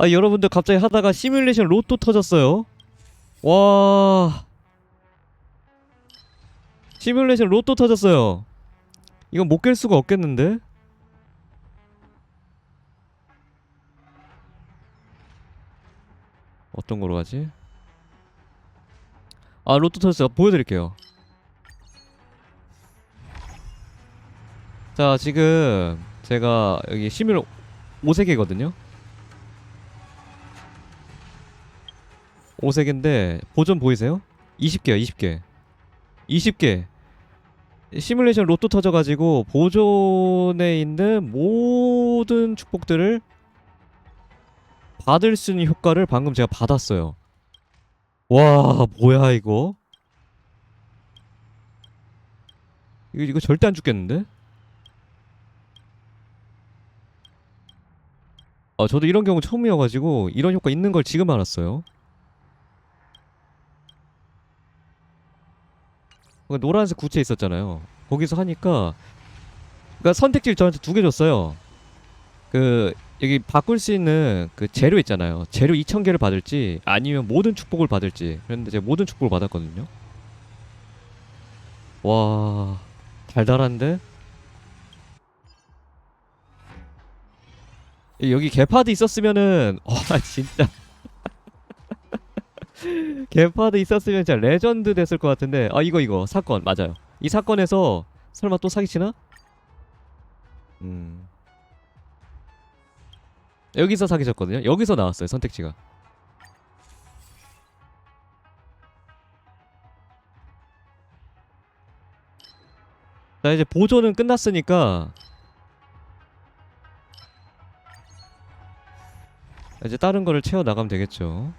아 여러분들 갑자기 하다가 시뮬레이션 로또 터졌어요. 와. 시뮬레이션 로또 터졌어요. 이건 못 깰 수가 없겠는데? 어떤 거로 가지? 아 로또 터졌어요. 보여드릴게요. 자 지금 제가 여기 시뮬 5세계거든요. 5세계인데 보존 보이세요? 20개요 20개. 20개. 시뮬레이션 로또 터져가지고 보존에 있는 모든 축복들을 받을 수 있는 효과를 방금 제가 받았어요. 와 뭐야 이거? 이거, 이거 절대 안 죽겠는데? 아 저도 이런 경우 처음이어가지고 이런 효과 있는 걸 지금 알았어요 그 노란색 구체 있었잖아요. 거기서 하니까 그러니까 선택지를 저한테 두 개 줬어요. 그 여기 바꿀 수 있는 그 재료 있잖아요. 재료 2,000개를 받을지 아니면 모든 축복을 받을지. 그런데 제가 모든 축복을 받았거든요. 와 달달한데? 여기 개파드 있었으면은 와 진짜 개파드 있었으면 진짜 레전드 됐을 것 같은데. 아 이거 이거. 사건. 맞아요. 이 사건에서 설마 또 사기치나? 음. 여기서 사기쳤거든요. 여기서 나왔어요 선택지가. 자 이제 보조는 끝났으니까 이제 다른 거를 채워 나가면 되겠죠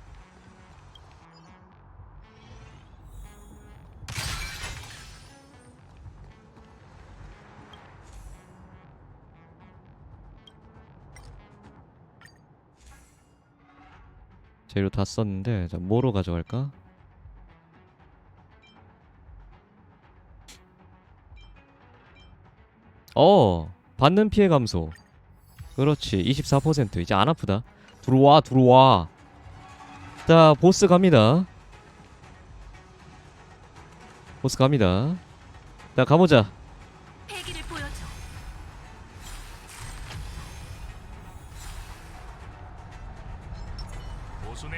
재료 다 썼는데 자 뭐로 가져갈까? 어 받는 피해 감소. 그렇지 24% 이제 안 아프다. 들어와 들어와. 자 보스 갑니다. 보스 갑니다. 자 가보자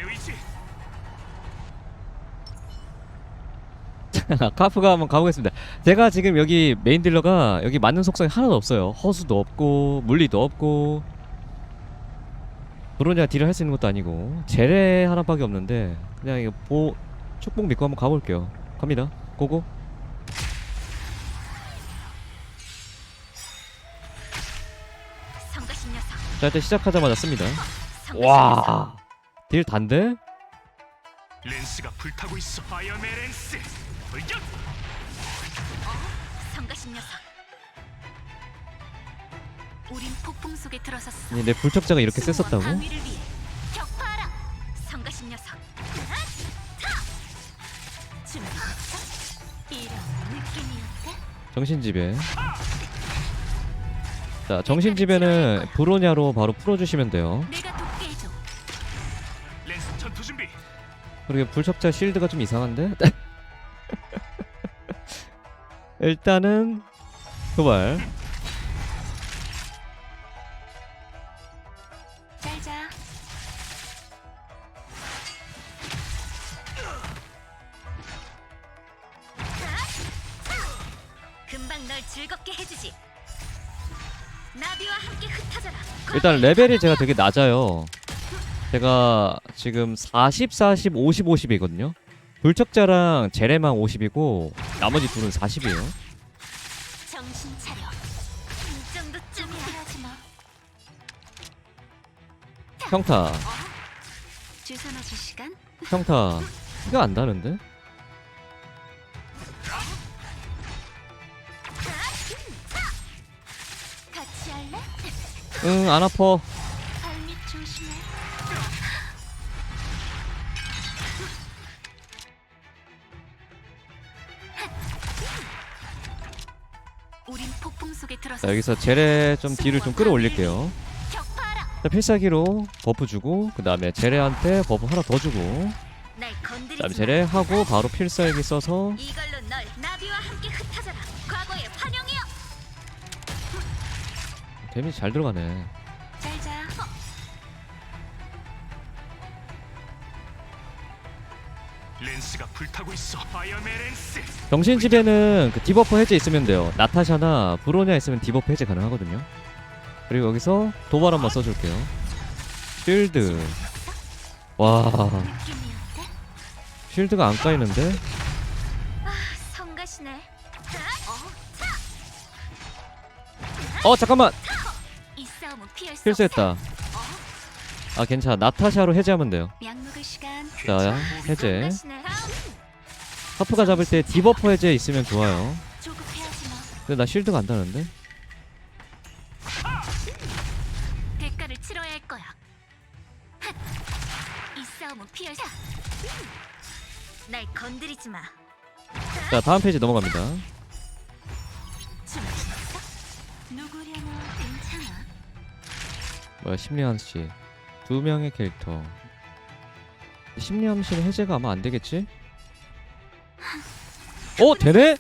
의지 카프가 한번 가보겠습니다. 제가 지금 여기 메인 딜러가 여기 맞는 속성이 하나도 없어요. 허수도 없고 물리도 없고 브로니아 딜을 할 수 있는 것도 아니고 제레 하나밖에 없는데 그냥 이거 보 축복 믿고 한번 가볼게요. 갑니다. 고고. 자 일단 시작하자마자 씁니다. 와. 딜 단데? 렌스가 불타고 있어 파이어맨 렌스 돌격 성가신 녀석. 우린 폭풍 속에 들어섰어. 아니, 내 불척자가 이렇게 셌었다고? 방위를 위해 격파하라. 성가신 녀석. 준비. 이런 느낌이 어때? 정신지배. 자 정신지배는 브로냐로 바로 풀어주시면 돼요. 내 그리고 불척자 실드가 좀 이상한데? 일단은 도발 잘 자. 금방 널 즐겁게 해주지. 나비와 함께 흩어져라. 일단 레벨이 제가 되게 낮아요 제가 지금 40, 40, 50, 50이거든요 불척자랑 제레만 50이고 나머지 둘은 40이에요 정신 차려. 이 정도쯤이야 하지 마. 평타 주사 맞을 시간? 평타 피가 안 나는데? 같이 할래? 응 안 아파 자 여기서 제레 좀 딜을 좀 끌어올릴게요. 자, 필살기로 버프 주고 그 다음에 제레한테 버프 하나 더 주고 날그 다음에 마. 제레 하고 바로 필살기 써서. 데미지 잘 들어가네 렌스가 불타고 있어. 파이어맨 렌스. 정신 지배는 그 디버프 해제 있으면 돼요 나타샤나 브로냐 있으면 디버프 해제 가능하거든요 그리고 여기서 도발 한번 써줄게요 쉴드 와? 쉴드가 안 까이는데 아. 어, 어 잠깐만 수 필수했다. 아 괜찮아 나타샤로 해제하면 돼요. 자 해제. 하프가 잡을 때 디버프 해제 있으면 좋아요. 근데 나 쉴드가 안 다는데. 자 다음 페이지 넘어갑니다. 뭐야 심리한 씨 두 명의 캐릭터 심리함 씨는 해제가 아마 안 되겠지? 어 되네?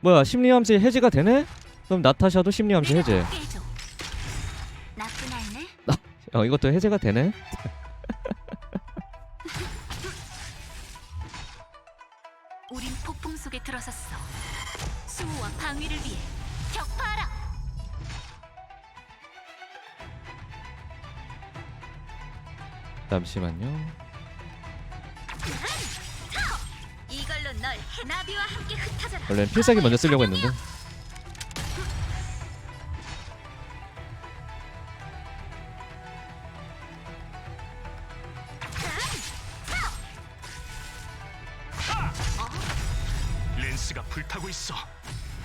뭐야 심리함 씨 해제가 되네? 그럼 나타샤도 심리함 씨 해제. 나쁜 아이네. 어 이것도 해제가 되네? 잠시만요 이걸로 널 나비와 함께 흩어져라. 원래는 필살기 먼저 쓰려고 했는데 렌스가 불타고 있어.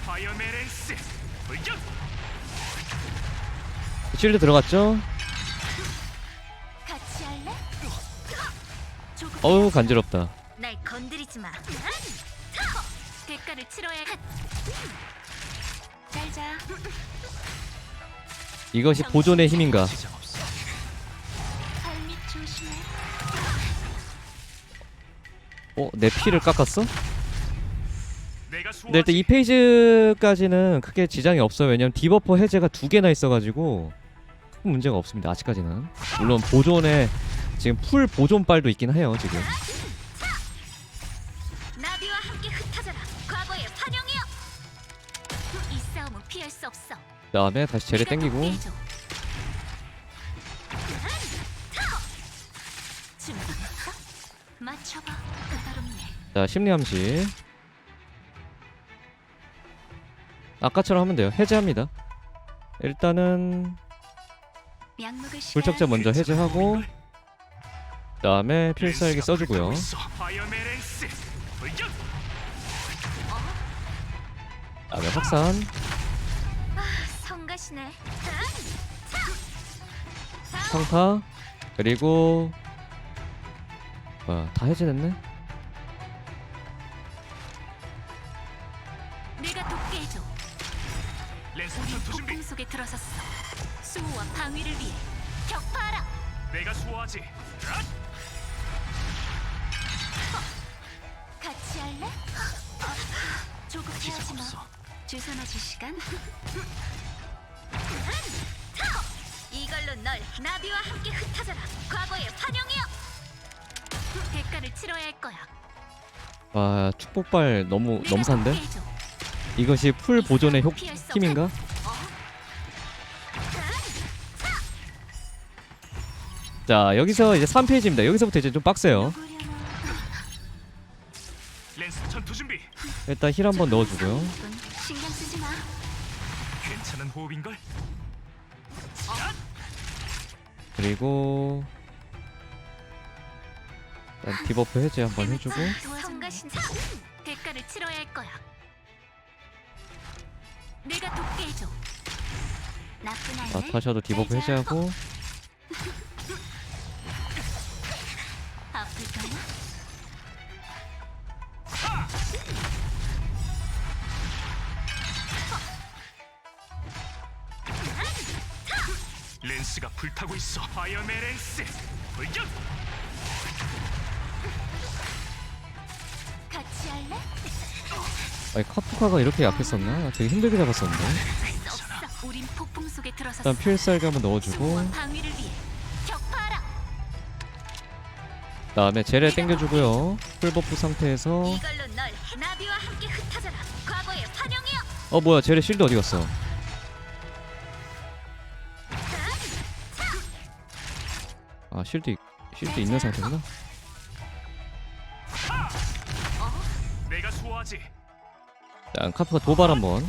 파이어맨 렌스. 어이겨! 쉴드 들어갔죠? 어우 간지럽다 날 건드리지 마. 대가를 치러야 해. 잘 자. 이것이 보존의 힘인가. 발밑 조심해. 어? 내 피를 깎았어? 근데 일단 이 페이지까지는 크게 지장이 없어요 왜냐면 디버퍼 해제가 두 개나 있어가지고 큰 문제가 없습니다 아직까지는 물론 보존에 지금 풀 보존 빨도 있긴 해요 지금 나비와 함께 흩어져라. 과거의 환영이여. 이 싸움은 피할 수 없어. 그 다음에 다시 네가 땡기고 덕해줘. 준비됐어? 맞춰봐. 까다롭네. 자 심리함시 아까처럼 하면 돼요 해제합니다 일단은 시간. 불적자 먼저 해제하고 그 다음에 필살기 써주고요 다음에 확산 성가시네. 평타 그리고 뭐야 다 해제됐네? 내가 돕게 해줘. 폭풍 속에 들어섰어. 수호와 방위를 위해 격파하라. 내가 수호하지. 조급해하지 지장 마. 없어. 주소 맞을 시간. 이걸로 널 나비와 함께 흩어져라. 과거의 환영이여. 대가를 치러야 할 거야. 와 축복발 너무 내가 넘산데? 해줘. 이것이 풀 보존의 효, 피할 수 없어. 힘인가? 어? 자 여기서 이제 3페이지입니다 여기서부터 이제 좀 빡세요 누구려 일단 힐 한번 넣어주고요 신경 쓰지 마. 괜찮은 호흡인걸? 그리고 일단 디버프 해제 한번 해주고. 대가를 치러야 할 거야. 내가 돕게 해줘. 나쁜 아이네. 나타샤도 디버프 해제하고 아플까나? 렌스 렌스가 불타고 있어. 파이어맨 렌스. 돌격. 같이 할래? 아니 카프카가 이렇게 약했었나? 나 되게 힘들게 잡았었는데. 수 없어. 우린 폭풍 속에 들어섰어. 일단 필살기 한번 넣어주고 수호와 방위를 위해 격파하라. 그 다음에 제레 땡겨주고요. 풀버프 상태에서 이걸로 널 나비와 함께 흩어져라. 과거의 환영이여. 어 뭐야 제레 실드 어디 갔어? 아 실드 있- 실드 있는 상태구나. 내가 수호하지. 일단 카프가 도발 한번.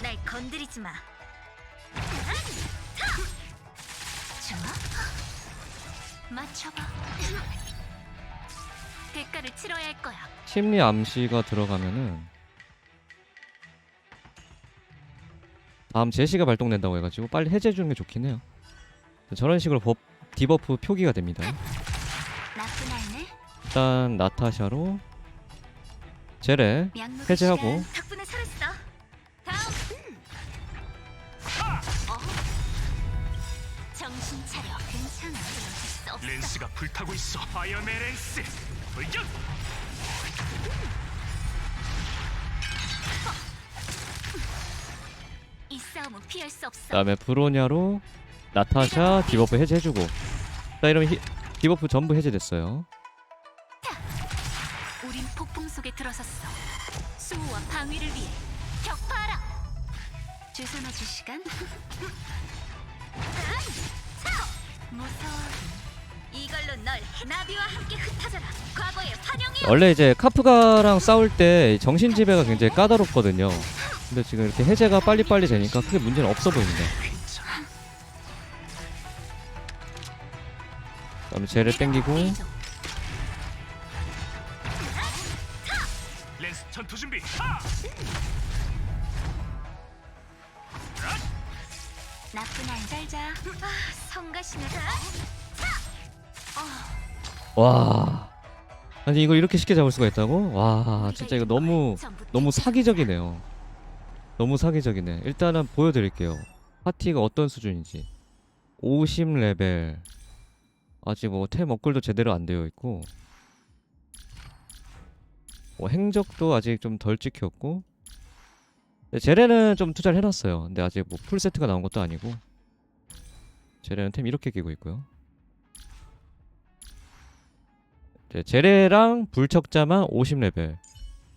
날 건드리지 마. 좋아. 맞춰봐. 대가를 치러야 할 거야. 심리 암시가 들어가면은 다음 제시가 발동된다고 해가지고 빨리 해제해 주는 게 좋긴 해요. 저런 식으로 버, 디버프 표기가 됩니다. 일단 나타샤로 제레 약 해제하고. 다음. 어? 렌스가 불타고 있어. 파이어맨 렌스. 돌격. 이 싸움은 피할 수 없어. 그다음에 브로냐로 나타샤 디버프 해제해주고 자 이러면 히, 디버프 전부 해제됐어요. 우린 폭풍 속에 들어섰어. 수호와 방위를 위해 격파하라. 주선아주 시간. 무서워. 이걸로 널 나비와 함께 흩어져라. 과거의 환영이여. 원래 이제 카프가랑 싸울 때 정신 지배가 굉장히 까다롭거든요. 근데 지금 이렇게 해제가 빨리빨리 되니까 크게 문제는 없어 보입니다. 다음에 제레 땡기고 렌스 전투 준비. 하! 나쁜 아이 살자. 아, 성가시네. 와 아니 이걸 이렇게 쉽게 잡을 수가 있다고? 와 진짜 이거 너무 너무 사기적이네요. 너무 사기적이네. 일단은 보여드릴게요. 파티가 어떤 수준인지. 50레벨. 아직 뭐템 업글도 제대로 안 되어 있고. 뭐 행적도 아직 좀 덜 찍혔고. 제레는 좀 투자를 해놨어요. 근데 아직 뭐 풀세트가 나온 것도 아니고. 제레는 템 이렇게 끼고 있고요. 제레랑 불척자만 50레벨.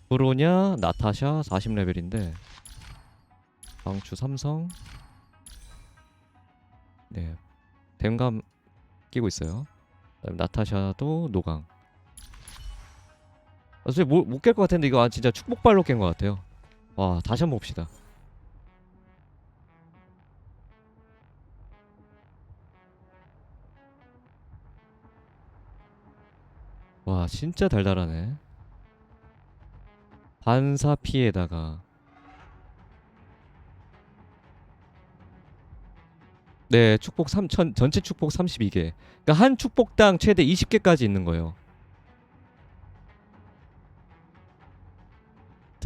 브로냐, 나타샤 40레벨인데 방추 삼성 네 댐감 끼고 있어요. 그다음에 나타샤도 노강. 아, 솔직히 못깰 것 같은데 이거 아, 진짜 축복발로 깬 것 같아요. 와 다시 한번 봅시다. 와 진짜 달달하네. 반사 피에다가 네 축복 3천 전체 축복 32개. 그러니까 한 축복당 최대 20개까지 있는 거예요.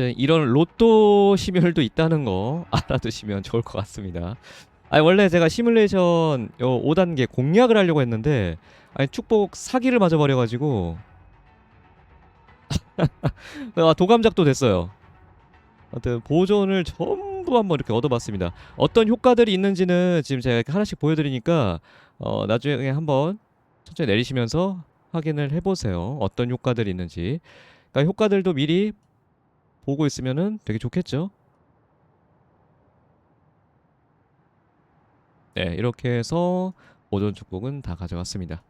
아무튼 이런 로또 시뮬도 있다는 거 알아두시면 좋을 것 같습니다. 아니 원래 제가 시뮬레이션 요 5단계 공략을 하려고 했는데 아니 축복 사기를 맞아버려가지고 아, 도감작도 됐어요. 하여튼 보존을 전부 한번 이렇게 얻어봤습니다. 어떤 효과들이 있는지는 지금 제가 하나씩 보여드리니까 어, 나중에 한번 천천히 내리시면서 확인을 해보세요. 어떤 효과들이 있는지. 그러니까 효과들도 미리 보고 있으면은 되게 좋겠죠. 네, 이렇게 해서 보존 축복은 다 가져갔습니다.